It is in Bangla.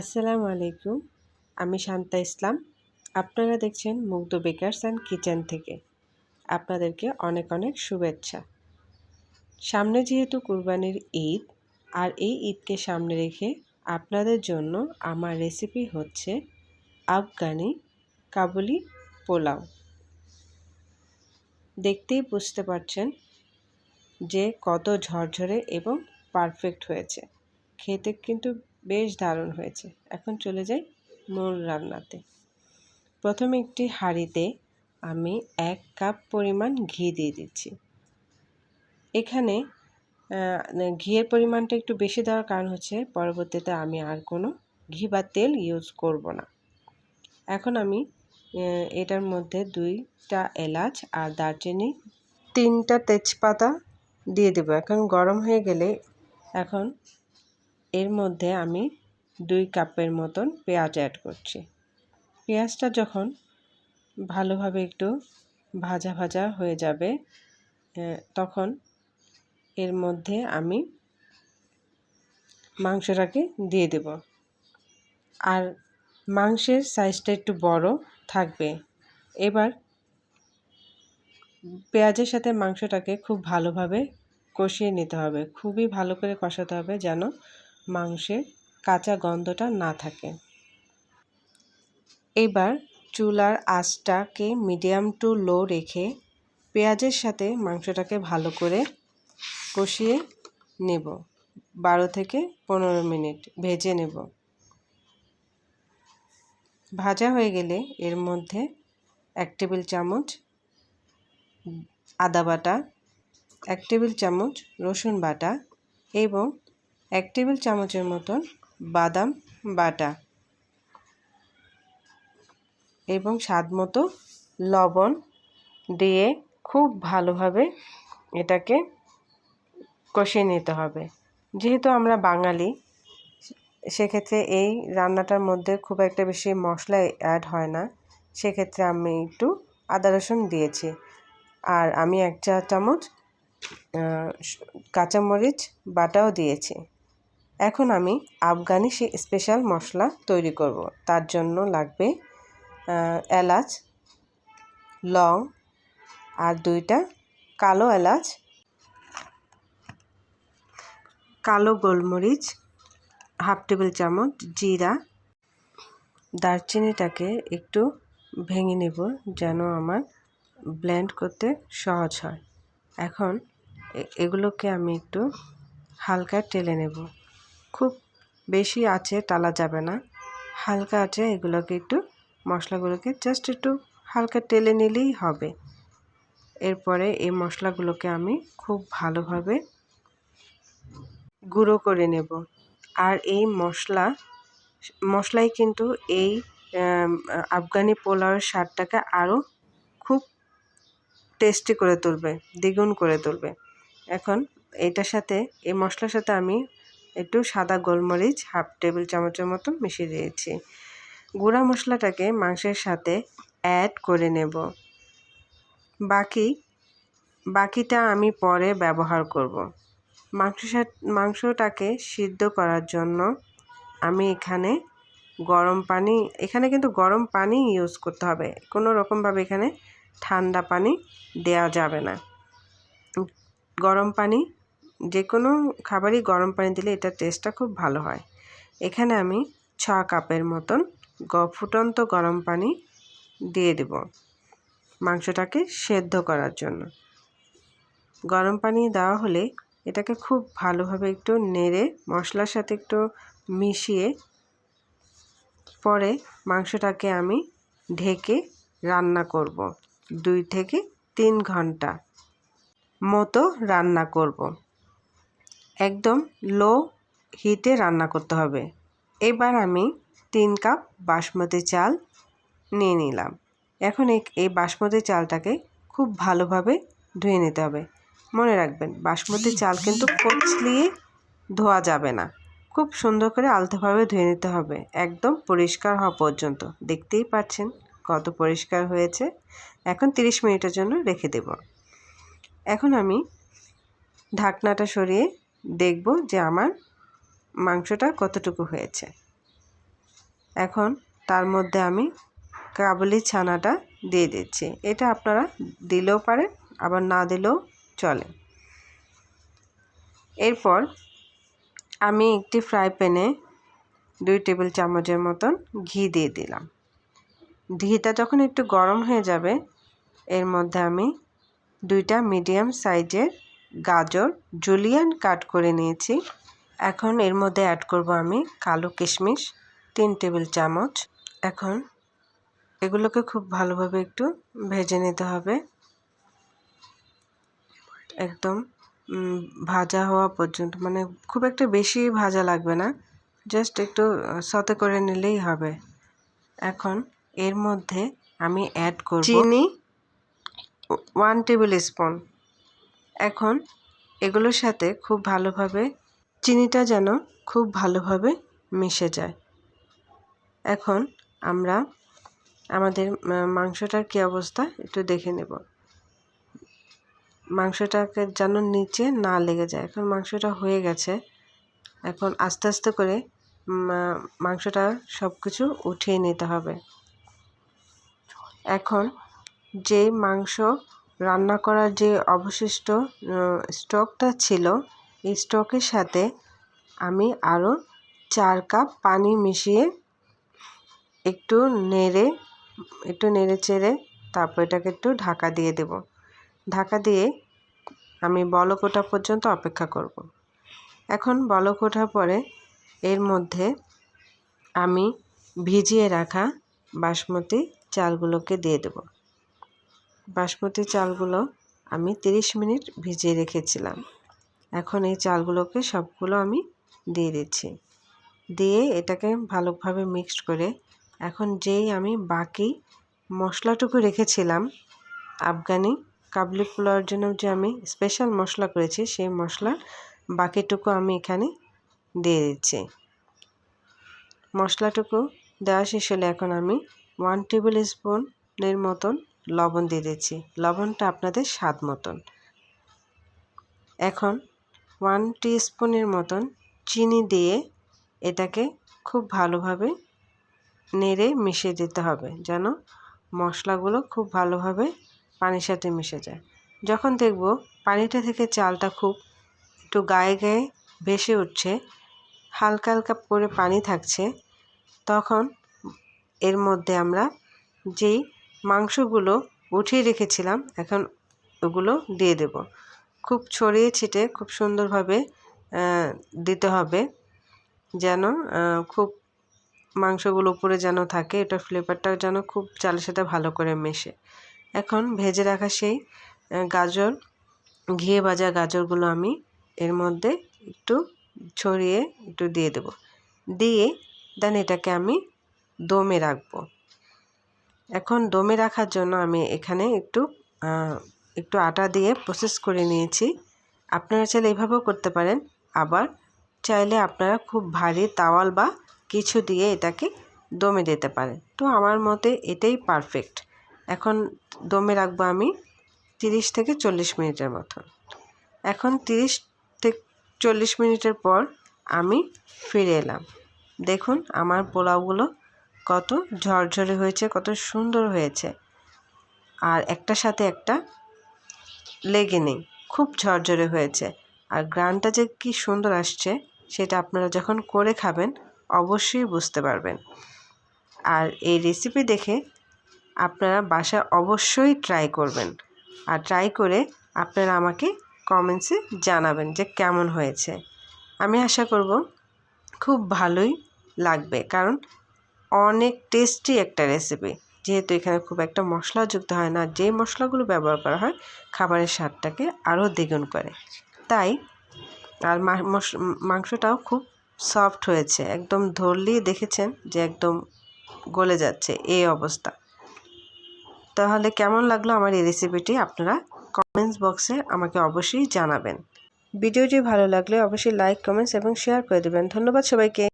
আসসালামু আলাইকুম, আমি শান্তা ইসলাম। আপনারা দেখছেন মুগ্ধ বেকারস অ্যান্ড কিচেন থেকে। আপনাদেরকে অনেক অনেক শুভেচ্ছা। সামনে যেহেতু কুরবানির ঈদ, আর এই ঈদকে সামনে রেখে আপনাদের জন্য আমার রেসিপি হচ্ছে আফগানি কাবুলি পোলাও। দেখতেই বুঝতে পারছেন যে কত ঝরঝরে এবং পারফেক্ট হয়েছে। খেতে কিন্তু বেশ দারুণ হয়েছে। এখন চলে যাই মূল রান্নাতে। প্রথমে একটি হাঁড়িতে আমি এক কাপ পরিমাণ ঘি দিয়ে দিচ্ছি। এখানে ঘিয়ের পরিমাণটা একটু বেশি দেওয়ার কারণ হচ্ছে, পরবর্তীতে আমি আর কোনো ঘি বা তেল ইউজ করব না। এখন আমি এটার মধ্যে দুইটা এলাচ আর দারচিনি, তিনটা তেজপাতা দিয়ে দেবো। এখন গরম হয়ে গেলে, এখন এর মধ্যে আমি দুই কাপের মতন পেঁয়াজ অ্যাড করছি। পেঁয়াজটা যখন ভালোভাবে একটু ভাজা ভাজা হয়ে যাবে তখন এর মধ্যে আমি মাংসটাকে দিয়ে দেব। আর মাংসের সাইজটা একটু বড় থাকবে। এবার পেঁয়াজের সাথে মাংসটাকে খুব ভালোভাবে কষিয়ে নিতে হবে। খুবই ভালো করে কষাতে হবে যেন মাংসের কাঁচা গন্ধটা না থাকে। এবার চুলার আঁচটাকে মিডিয়াম টু লো রেখে পেঁয়াজের সাথে মাংসটাকে ভালো করে কষিয়ে নেব। বারো থেকে পনেরো মিনিট ভেজে নেব। ভাজা হয়ে গেলে এর মধ্যে এক টেবিল চামচ আদা বাটা, এক টেবিল চামচ রসুন বাটা এবং এক টেবিল চামচের মতন বাদাম বাটা এবং স্বাদ মতো লবণ দিয়ে খুব ভালোভাবে এটাকে কষিয়ে নিতে হবে। যেহেতু আমরা বাঙালি, সেক্ষেত্রে এই রান্নাটার মধ্যে খুব একটা বেশি মশলা অ্যাড হয় না। সেক্ষেত্রে আমি একটু আদা রসুন দিয়েছি। আর আমি এক চা চামচ কাঁচামরিচ বাটাও দিয়েছি। এখন আমি আফগানি সে স্পেশাল মশলা তৈরি করব। তার জন্য লাগবে এলাচ, লং আর দুইটা কালো এলাচ, কালো গোলমরিচ, হাফ টেবিল চামচ জিরা, দারচিনিটাকে একটু ভেঙে নেব যেন আমার ব্লেন্ড করতে সহজ হয়। এখন এগুলোকে আমি একটু হালকা টেলে নেব। খুব বেশি আছে, টালা যাবে না। হালকা আছে, এগুলোকে একটু, মশলাগুলোকে জাস্ট একটু হালকা টেলে নিলেই হবে। এরপরে এই মশলাগুলোকে আমি খুব ভালোভাবে গুঁড়ো করে নেব। আর এই মশলা, মশলাই কিন্তু এই আফগানি পোলাওয়ের স্বাদটাকে আরও খুব টেস্টি করে তুলবে, দ্বিগুণ করে তুলবে। এখন এটার সাথে, এই মশলার সাথে আমি একটু সাদা গোলমরিচ, হাফ টেবিল চামচের মতো মিশিয়ে দিয়েছি। গুঁড়া মশলাটাকে মাংসের সাথে অ্যাড করে নেব। বাকি, বাকিটা আমি পরে ব্যবহার করব। মাংস মাংসটাকে সিদ্ধ করার জন্য আমি এখানে গরম পানি, এখানে কিন্তু গরম পানি ইউজ করতে হবে। কোনো রকমভাবে এখানে ঠান্ডা পানি দেওয়া যাবে না। গরম পানি যে কোনো খাবারই গরম পানি দিলে এটার টেস্টটা খুব ভালো হয়। এখানে আমি ছ কাপের মতন গ ফুটন্ত গরম পানি দিয়ে দেব মাংসটাকে সেদ্ধ করার জন্য। গরম পানি দেওয়া হলে এটাকে খুব ভালোভাবে একটু নেড়ে মশলার সাথে একটু মিশিয়ে পরে মাংসটাকে আমি ঢেকে রান্না করব। দুই থেকে তিন ঘণ্টা মতো রান্না করব। একদম লো হিটে রান্না করতে হবে। এবার আমি তিন কাপ বাসমতি চাল নিয়ে নিলাম। এখন এই বাসমতি চালটাকে খুব ভালোভাবে ধুয়ে নিতে হবে। মনে রাখবেন, বাসমতি চাল কিন্তু কচলিয়ে ধোয়া যাবে না। খুব সুন্দর করে আলতোভাবে ধুয়ে নিতে হবে। একদম পরিষ্কার হওয়া পর্যন্ত। দেখতেই পাচ্ছেন কত পরিষ্কার হয়েছে। এখন 30 মিনিটের জন্য রেখে দেব। এখন আমি ঢাকনাটা সরিয়ে দেখব যে আমার মাংসটা কতটুকু হয়েছে। এখন তার মধ্যে আমি কাবুলি ছানাটা দিয়ে দিচ্ছি। এটা আপনারা দিলেও পারেন, আবার না দিলেও চলে। এরপর আমি একটি ফ্রাই প্যানে দুই টেবিল চামচের মতন ঘি দিয়ে দিলাম। ঘিটা যখন একটু গরম হয়ে যাবে, এর মধ্যে আমি দুইটা মিডিয়াম সাইজের গাজর জুলিয়ান কাট করে নিয়েছি। এখন এর মধ্যে অ্যাড করব আমি কালো কিশমিশ তিন টেবিল চামচ। এখন এগুলোকে খুব ভালোভাবে একটু ভেজে নিতে হবে। একদম ভাজা হওয়া পর্যন্ত মানে খুব একটা বেশি ভাজা লাগবে না। জাস্ট একটু সতে করে নিলেই হবে। এখন এর মধ্যে আমি অ্যাড করব চিনি। ওয়ান টেবিল স্পুন এখন এগুলোর সাথে খুব ভালোভাবে চিনিটা যেন খুব ভালোভাবে মিশে যায়। এখন আমরা আমাদের মাংসটার কী অবস্থা একটু দেখে নেব। মাংসটাকে যেন নিচে না লেগে যায়। এখন মাংসটা হয়ে গেছে। এখন আস্তে আস্তে করে মাংসটা সব কিছু উঠিয়ে নিতে হবে। এখন যে মাংস রান্না করার যে অবশিষ্ট স্টকটা ছিল, এই স্টকের সাথে আমি আরও চার কাপ পানি মিশিয়ে একটু নেড়ে একটু নেড়ে চেড়ে তারপর এটাকে একটু ঢাকা দিয়ে দেব ঢাকা দিয়ে আমি বলক ওঠা পর্যন্ত অপেক্ষা করব। এখন বলক ওঠার পরে এর মধ্যে আমি ভিজিয়ে রাখা বাসমতি চালগুলোকে দিয়ে দেব বাসমতি চালগুলো আমি 30 মিনিট ভিজিয়ে রেখেছিলাম। এখন এই চালগুলোকে সবগুলো আমি দিয়ে দিচ্ছি। দিয়ে এটাকে ভালোভাবে মিক্সড করে এখন যেই আমি বাকি মশলাটুকু রেখেছিলাম, আফগানি কাবলি পোলাওয়ার জন্য যে আমি স্পেশাল মশলা করেছি, সেই মশলা বাকিটুকু আমি এখানে দিয়ে দিচ্ছি। মশলাটুকু দেওয়া শেষ হলে এখন আমি ওয়ান টেবিল স্পুনের মতন লবণ দিয়ে দিচ্ছি লবণটা আপনাদের স্বাদ মতন। এখন ওয়ান স্পুনের মতন চিনি দিয়ে এটাকে খুব ভালোভাবে নেড়ে মিশিয়ে দিতে হবে যেন মশলাগুলো খুব ভালোভাবে পানির সাথে মিশে যায়। যখন দেখব পানিটা থেকে চালটা খুব একটু গায়ে গায়ে ভেসে উঠছে, হালকা হালকা করে পানি থাকছে, তখন এর মধ্যে আমরা যেই মাংসগুলো উঠিয়ে রেখেছিলাম, এখন ওগুলো দিয়ে দেব। খুব ছড়িয়ে ছিটে খুব সুন্দরভাবে দিতে হবে যেন খুব মাংসগুলো উপরে যেন থাকে, এটার ফ্লেভারটাও যেন খুব চালের সাথে ভালো করে মেশে। এখন ভেজে রাখা সেই গাজর, ঘিয়ে ভাজা গাজরগুলো আমি এর মধ্যে একটু ছড়িয়ে একটু দিয়ে দেব। দিয়ে দেন এটাকে আমি দমে রাখব। এখন দমে রাখার জন্য আমি এখানে একটু একটু আটা দিয়ে প্রসেস করে নিয়েছি। আপনারা চাইলে এইভাবেও করতে পারেন। আবার চাইলে আপনারা খুব ভারী তাওয়াল বা কিছু দিয়ে এটাকে দমে দিতে পারেন। তো আমার মতে এটাই পারফেক্ট এখন দমে রাখব আমি তিরিশ থেকে চল্লিশ মিনিটের মতন। এখন তিরিশ থেকে চল্লিশ মিনিটের পর আমি ফিরে এলাম। দেখুন আমার পোলাওগুলো কত ঝরঝরে হয়েছে, কত সুন্দর হয়েছে। আর একটার সাথে একটা লেগে নেই, খুব ঝরঝরে হয়েছে। আর গ্রানটা যে কি সুন্দর আসছে, সেটা আপনারা যখন করে খাবেন, অবশ্যই বুঝতে পারবেন। আর এই রেসিপি দেখে আপনারা বাসায় অবশ্যই ট্রাই করবেন। আর ট্রাই করে আপনারা আমাকে কমেন্টসে জানাবেন যে কেমন হয়েছে। আমি আশা করব খুব ভালোই লাগবে, কারণ অনেক টেস্টি একটা রেসিপি যেহেতু এখানে খুব একটা মশলা যুক্ত হয় না, যে মশলাগুলো ব্যবহার করা হয়, খাবারের স্বাদটাকে আরও দ্বিগুণ করে। তাই আর মাংসটাও খুব সফট হয়েছে। একদম ধরলেই দেখেছেন যে একদম গলে যাচ্ছে এই অবস্থা। তাহলে কেমন লাগল আমার এই রেসিপিটি আপনারা কমেন্টস বক্সে আমাকে অবশ্যই জানাবেন। ভিডিওটি ভালো লাগলে অবশ্যই লাইক কমেন্টস এবং শেয়ার করে দেবেন। ধন্যবাদ সবাইকে।